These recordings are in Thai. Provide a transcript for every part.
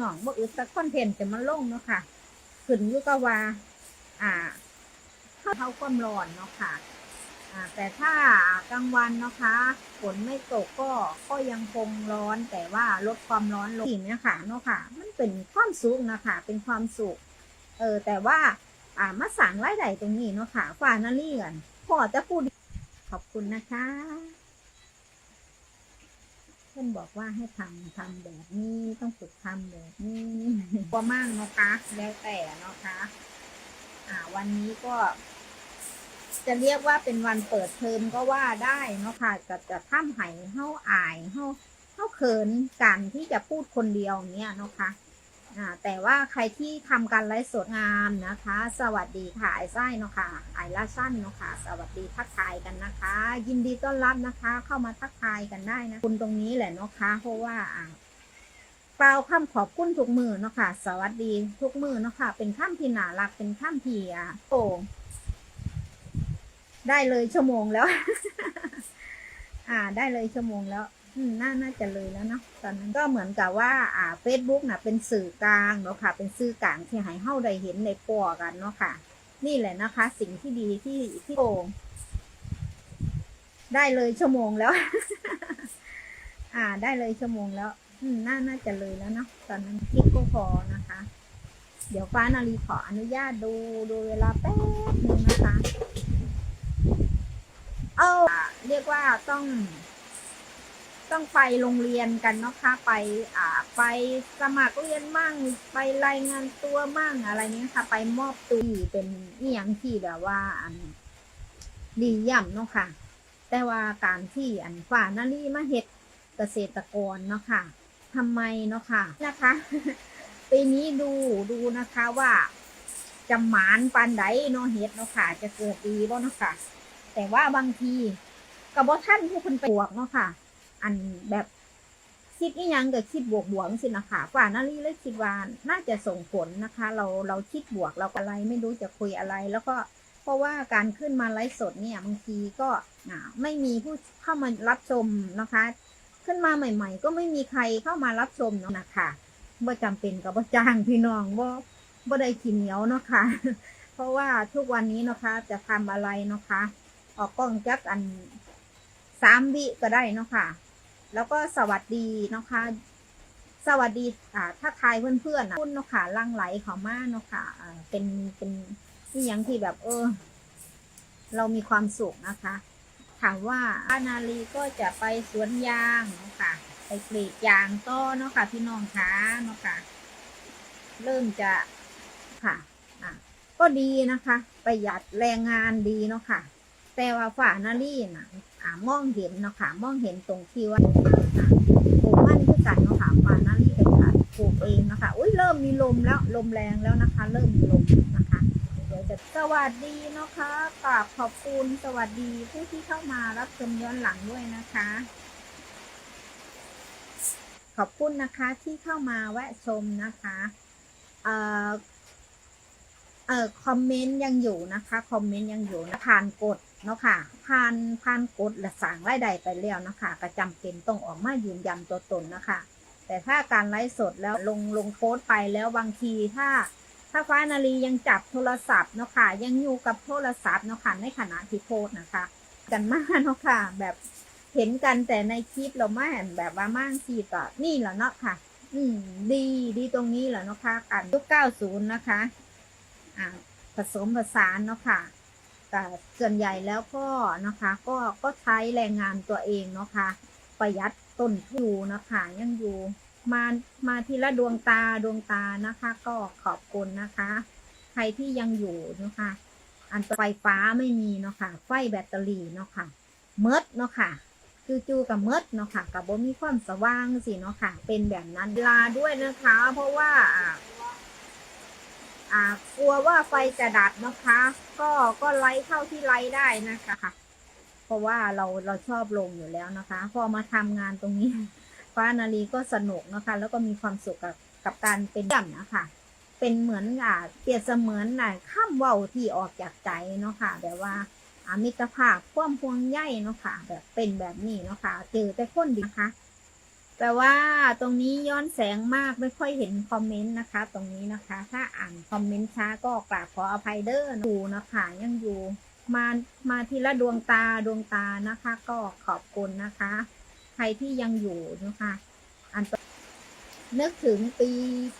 น้องบ่อึดสักคอนเทนต์จะมาลงเนาะค่ะขึ้นอยู่กับว่า อ่าเท่าความร้อนเนาะค่ะอ่าแต่ถ้ากลางวันนะคะฝนไม่ตกก็ก็ยังคงร้อนแต่ว่าลดความร้อนลงสิ่เนี้ยค่ะเนาะค่ะ มันเป็นความสุขนะคะ เป็นความสุขเออแต่ว่าอ่ามาสั่งรายได้ตรงนี้เนาะค่ะฝ่านาลีกันพอจะพูดขอบคุณนะคะ พื่อนบอกว่าให้ทำทำแบบนี้ต้องฝึกทำแบบนี้ก็มั่งนะคะแล้วแต่เนาะคะอ่า วันนี้ก็ จะเรียกว่าเป็นวันเปิดเทอมก็ว่าได้เนาะค่ะจะจะท่ามไห้เข้าอายเข้าเข้าเขินการที่จะพูดคนเดียวเนี้ยเนาะค่ะ อ่าแต่ว่าใครที่ทำการไลฟ์สดงานนะคะ สวัสดีค่ะไอ้ไส้เนาะค่ะไอ้ลาสั้นเนาะค่ะ สวัสดีทักทายกันนะคะ ยินดีต้อนรับนะคะ เข้ามาทักทายกันได้นะคุณตรงนี้แหละเนาะค่ะเพราะว่าอ่ากล่าวคำขอบคุณทุกมือเนาะค่ะ สวัสดีทุกมือเนาะค่ะ เป็นข้ามที่หนารักเป็นข้ามที่อะโอ้ได้เลยชั่วโมงแล้ว อ่า ได้เลยชั่วโมงแล้ว น่าน่าจะเลยแล้วเนาะตอนนั้นก็เหมือนกับว่าอ่า Facebook น่ะเป็นสื่อกลางเนาะค่ะ เป็นสื่อกลางที่ให้เฮาได้เห็นในปอกันเนาะค่ะ นี่แหละนะคะ สิ่งที่ดีที่ที่โกงได้เลยชั่วโมงแล้ว อ่า ได้เลยชั่วโมงแล้ว อืมน่าน่าจะเลยแล้วเนาะตอนนั้นคลิปก็พอนะคะ เดี๋ยวฟ้านาลีขออนุญาตดูดูเวลาแป๊บนึงนะคะ เออเรียกว่าต้อง ต้องไปโรงเรียนกันเนาะคะไปอ่าไปสมัครเรียนมั่งไปรายงานตัวมั่งอะไรเนี้ยค่ะ ไปมอบตัวเป็นอีหยังที่แบบว่าอันดีเย่ำเนาะค่ะ แต่ว่าการที่อันฝ่านารีมาเฮ็ดเกษตรกรเนาะค่ะทำไมเนาะค่ะนะคะปีนี้ดูดูนะคะว่าจะหมานปานใดเนาะเฮ็ดเนาะค่ะ จะเกิดดีบ่เนาะค่ะ แต่ว่าบางทีกับว่ท่านผู้คนไปบวกเนาะค่ะ อันแบบคิดอีหยังก็คิดบวกบวกสินะคะฝ่านารีเลยคิดว่าน่าจะส่งผลนะคะ เราเราคิดบวกเราอะไรไม่รู้จะคุยอะไร แล้วก็เพราะว่าการขึ้นมาไลฟ์สดเนี่ยบางทีก็ไม่มีผู้เข้ามารับชมนะคะ ขึ้นมาใหม่ ๆ ก็ไม่มีใครเข้ามารับชมเนาะนะคะบ่จำเป็นกับบ่จ้างพี่น้องบ่าบ่ได้กินเหนียวเนาะค่ะ เพราะว่าทุกวันนี้นะคะ จะทำอะไรเนาะคะ ออกกล้องจักอันสามวิก็ได้เนาะค่ะ แล้วก็สวัสดีนะคะ สวัสดีอ่าถ้าทายเพื่อนๆนะคุณเนาะค่ะลังไหลเขามาเนาะค่ะอ่าเป็นเป็นที่ยังที่แบบเออ เรามีความสุขนะคะ ถามว่าอานาลีก็จะไปสวนยางเนาะค่ะไปกรีดยางต้อเนาะค่ะ พี่น้องคะเนาะค่ะ เริ่มจะค่ะอะก็ดีนะคะ ประหยัดแรงงานดีเนาะค่ะ แต่ว่าฝ่านารีน่ะ มองเห็นเนาะค่ะมองเห็นตรงที่ว่าปลูกมันคือกันเนาะค่ะฝ่านารีเป็นการปลูกเองนะคะอุ้ยเริ่มมีลมแล้วลมแรงแล้วนะคะ เริ่มมีลมนะคะ เดี๋ยวจะสวัสดีนะคะกราบขอบคุณสวัสดีผู้ที่เข้ามารับชมย้อนหลังด้วยนะคะ ขอบคุณนะคะที่เข้ามาแวะชมนะคะเอ่อเอ่อคอมเมนต์ยังอยู่นะคะคอมเมนต์ยังอยู่นะผ่านกด เนาะค่ะผ่านผ่านกดและสั่งรายได้ไปแล้วนะคะก็จำเป็นต้องออกมายืนยันตัวตนนะคะ แต่ถ้าการไลฟ์สดแล้วลงลงโพสต์ไปแล้วบางทีถ้า ถ้าฟ้านาลียังจับโทรศัพท์เนาะค่ะยังอยู่กับโทรศัพท์เนาะค่ะในขณะที่โพสต์นะคะ กันมากเนาะค่ะแบบเห็นกันแต่ในคลิปเราไม่เห็นแบบว่ามั่งสีต่อนี่แหละเนาะค่ะ อืม ดีดีตรงนี้แหละเนาะค่ะกันยุคเก้าศูนย์นะคะ อ่าผสมผสานเนาะค่ะ แต่ส่วนใหญ่แล้วก็นะคะก็ก็ใช้แรงงานตัวเองเนาะค่ะประหยัดต้นทุนนะคะยังอยู่มามาทีละดวงตาดวงตานะคะ ก็ขอบคุณนะคะ ใครที่ยังอยู่นะคะ อันไฟฟ้าไม่มีเนาะค่ะไฟแบตเตอรี่เนาะค่ะเมิดเนาะค่ะจู่ๆกับเมิดเนาะค่ะกับบ่มีความสว่างสิเนาะค่ะเป็นแบบนั้นลาด้วยนะคะ เพราะว่า อ่ากลัวว่าไฟจะดับนะคะ ก็ก็ไลท์เข้าที่ไลท์ได้นะคะ เพราะว่าเราเราชอบลงอยู่แล้วนะคะ พอมาทำงานตรงนี้ฟ้านาลีก็สนุกนะคะ แล้วก็มีความสุขกับกับการเป็นย่ำนะคะเป็นเหมือนอ่าเปรียบเสมือนน่ะข้ามเว้าที่ออกจากใจเนาะค่ะแบบว่าอามิตรภาพความพวงใยเนาะค่ะแบบเป็นแบบนี้เนาะค่ะเจอแต่คนดีนะคะ แต่ว่าตรงนี้ย้อนแสงมากไม่ค่อยเห็นคอมเมนต์นะคะ ตรงนี้นะคะ ถ้าอ่านคอมเมนต์ช้าก็กราบขออภัยเด้อดูนะคะยังอยู่มามาทีละดวงตาดวงตานะคะ ก็ขอบคุณนะคะ ใครที่ยังอยู่นะคะอันนึกถึงปี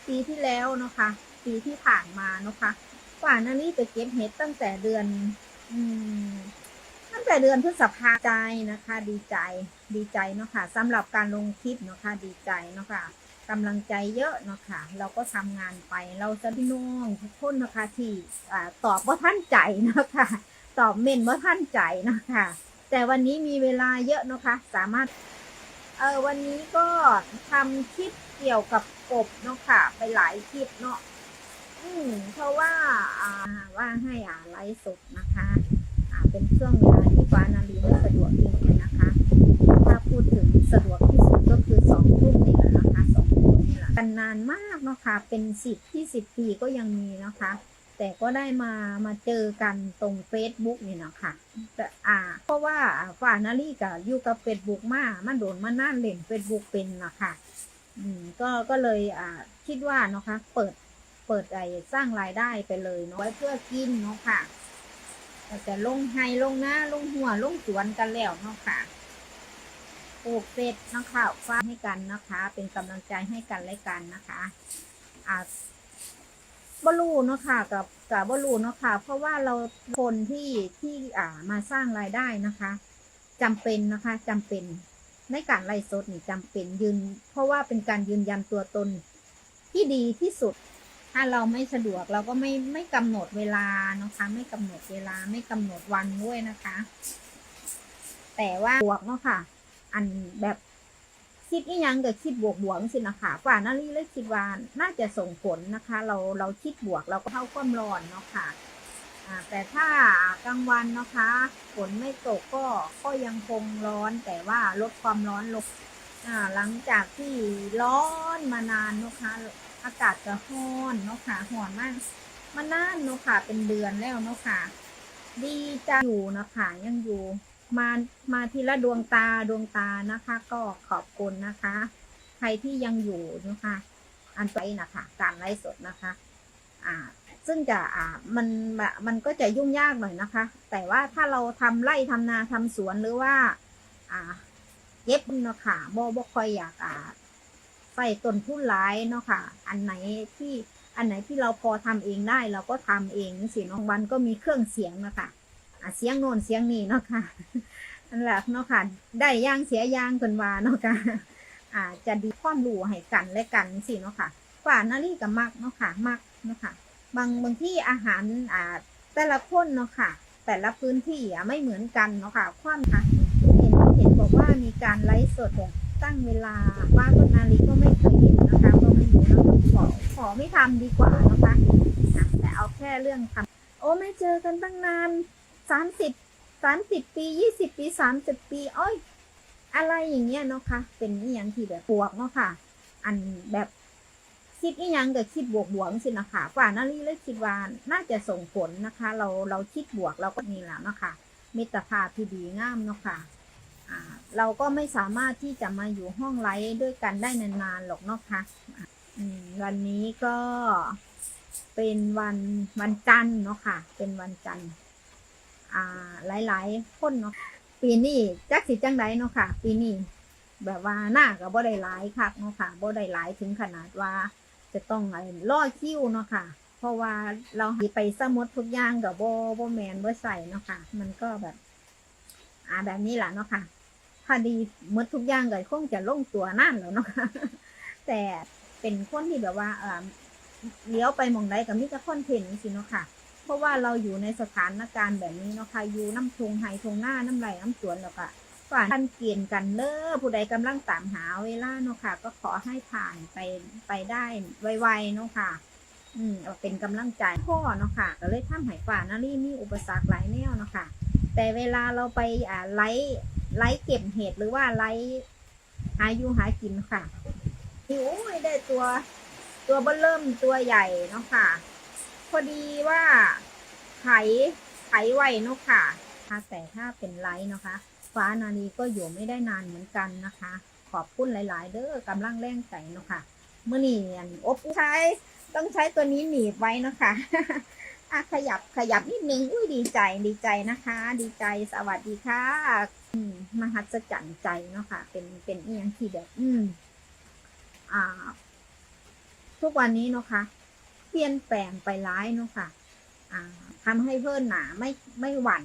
ปีที่แล้วนะคะ ปีที่ผ่านมานะคะป่านนี้ไปเก็บเห็ดตั้งแต่เดือน อืม ตั้งแต่เดือนพฤษภาใจนะคะ ดีใจดีใจเนาะค่ะสำหรับการลงคลิปเนาะค่ะดีใจเนาะค่ะกำลังใจเยอะเนาะค่ะเราก็ทำงานไปเราจะพี่น้องทุกคนนะคะที่ตอบว่าท่านใจเนาะค่ะตอบเมนว่าท่านใจเนาะค่ะแต่วันนี้มีเวลาเยอะเนาะค่ะสามารถเออวันนี้ก็ทำคลิปเกี่ยวกับกบเนาะค่ะ ไปหลายคลิปเนาะอืมเพราะว่าอ่าว่าให้อ่าไลฟ์สดนะคะ เป็นช่วงเวลาที่ฟ้านารีไม่สะดวกจริงๆนะคะ ถ้าพูดถึงสะดวกที่สุดก็คือสองทุ่มนี่แหละนะคะสองทุ่มนี่แหละกันนานมากเนาะคะเป็นสิบที่สิบปีก็ยังมีนะคะ แต่ก็ได้มามาเจอกันตรง Facebook นี่นะคะแต่อ่า เพราะว่าฝ่านารีกับอยู่กับ Facebook มามันโดนมานั่นเล่น Facebook เป็นนะคะอืมก็ก็เลยอ่าคิดว่าเนาะคะเปิดเปิดไอ้สร้างรายได้ไปเลยเนาะไว้เพื่อกินเนาะค่ะ แต่ลงไฮลงหน้าลงหัวลงสวนกันแล้วเนาะค่ะปลูกเสร็จเนาะค่ะฟ้ากให้กันนะคะ เป็นกำลังใจให้กันและกันนะคะอ่าบลูเนาะค่ะกับกับบลูเนาะค่ะ เพราะว่าเราคนที่ที่อ่ามาสร้างรายได้นะคะจำเป็นนะคะจำเป็นในการไล่สดนี่จำเป็นยืน เพราะว่าเป็นการยืนยันตัวตนที่ดีที่สุด ถ้าเราไม่สะดวกเราก็ไม่ไม่กำหนดเวลานะคะ ไม่กำหนดเวลาไม่กำหนดวันด้วยนะคะ แต่ว่าบวกเนาะค่ะ อันแบบคิดอีหยังกับคิดบวกบวกสินะคะฝ่านารีเลยคิดว่าน่าจะส่งผลนะคะ เราเราคิดบวกเราก็เข้าความร้อนเนาะค่ะอ่าแต่ถ้ากลางวันนะคะฝนไม่ตกก็ก็ยังคงร้อน แต่ว่าลดความร้อนลงหลังจากที่ร้อนมานานนะคะ อากาศจะร้อนเนาะค่ะร้อนมากมานานเนาะค่ะ เป็นเดือนแล้วเนาะค่ะ ดีจะอยู่เนาะค่ะยังอยู่ มามาทีละดวงตาดวงตานะคะ ก็ขอบคุณนะคะ ใครที่ยังอยู่นะคะ อันไปนะคะการไลฟ์สดนะคะ อ่า ซึ่งจะอ่ามันแบบมันก็จะยุ่งยากหน่อยนะคะ แต่ว่าถ้าเราทำไร่ทำนาทำสวนหรือว่า อ่าเก็บเนาะค่ะบ่บ่ค่อยอยากอ่า ใส่ต้นทุนหลายเนาะค่ะ อันไหนที่อันไหนที่เราพอทำเองได้เราก็ทำเองสิน้องวันก็มีเครื่องเสียงนะคะอะเสียงโน่นเสียงนี่เนาะค่ะนั่นแหละเนาะค่ะ ได้ย่างเสียย่างเพิ่นวาเนาะค่ะอาจจะดีความรู้ให้กันและกันสิเนาะค่ะฝ่านารีกับมักเนาะค่ะมักเนาะค่ะ บางบางที่อาหารอ่าแต่ละคนเนาะค่ะ แต่ละพื้นที่อะไม่เหมือนกันเนาะค่ะ ความค่ะเห็นเห็นบอกว่ามีการไลฟ์สด ตั้งเวลาว่าก็นนาลีก็ไม่เคยเห็นนะคะก็ไม่รู้นะคะขอขอไม่ทำดีกว่านะคะแต่เอาแค่เรื่องทำโอ้ไม่เจอกันตั้งนานสามสิบสามสิบปียี่สิบปีสามสิบปีอ้อยอะไรอย่างเงี้ยเนาะค่ะเป็นอีหยังที่แบบบวกเนาะค่ะ อันแบบคิดอีหยังกับคิดบวกบวกสินะคะฝ่านาลีเลยคิดว่าน่าจะส่งผลนะคะ เราเราคิดบวกเราก็นี่แหละเนาะค่ะมิตรภาพที่ดีงามเนาะค่ะอ่า เราก็ไม่สามารถที่จะมาอยู่ห้องไลฟ์ด้วยกันได้นานๆหรอกเนาะค่ะอะวันนี้ก็เป็นวันวันจันทร์เนาะค่ะ เป็นวันจันทร์อ่า หลายๆคนเนาะปีนี้จักสิจังไดเนาะค่ะ ปีนี้แบบว่าหน้าก็บ่ได้หลายค่ะเนาะค่ะบ่ได้หลายถึงขนาดว่า จะต้องไล่อคิวเนาะค่ะ เพราะว่าเราไปสมุดทุกอย่างกับโบโบแมนบ่ใส่เนาะค่ะ มันก็แบบ อ่าแบบนี้แหละเนาะค่ะ พอดีหมดทุกอย่างก็คงจะลงตัวนั่นแล้วเนาะค่ะแต่เป็นคนที่แบบว่าเออเลี้ยวไปมองใดกับมิจะคนเทนสิเนาะค่ะ เพราะว่าเราอยู่ในสถานการณ์แบบนี้เนาะค่ะอยู่น้ำทงไฮทงหน้าน้ำไหลน้ำสวนแล้วก็ฝ่าท่านเกียนกันเนอผู้ใดกำลังตามหาเวลาเนาะค่ะ ก็ขอให้ผ่านไปไปได้ไวๆเนาะค่ะ อืมเอเป็นกำลังใจพ่อเนาะค่ะ ก็เลยทำให้ฝ่านารีมีอุปสรรคหลายแนวเนาะค่ะ แต่เวลาเราไปอ่าไลฟ์ไลฟ์เก็บเห็ดหรือว่าไลฟ์หาอยู่หากินค่ะโอ้ยได้ตัวตัวเบิ้ลเริ่มตัวใหญ่เนาะค่ะ พอดีว่าไถไถไวเนาะค่ะ แต่ถ้าเป็นไลฟ์นะคะ ฟ้านาลีก็อยู่ไม่ได้นานเหมือนกันนะคะ ขอบคุณหลาย ๆ เด้อกำลังแรงใจเนาะค่ะเมื่อนี้อันอบใช้ต้องใช้ตัวนี้หนีบไว้เนาะค่ะ อะขยับขยับนิดนึงอุ้ยดีใจดีใจนะคะ ดีใจสวัสดีค่ะ อืมมหัศจรรย์ใจเนาะค่ะ เป็นเป็นเอียงที่แบบ อืม อ่า ทุกวันนี้เนาะค่ะเปลี่ยนแปลงไปร้ายเนาะค่ะ อ่าทำให้เพื่อนหนาไม่ไม่หวั่น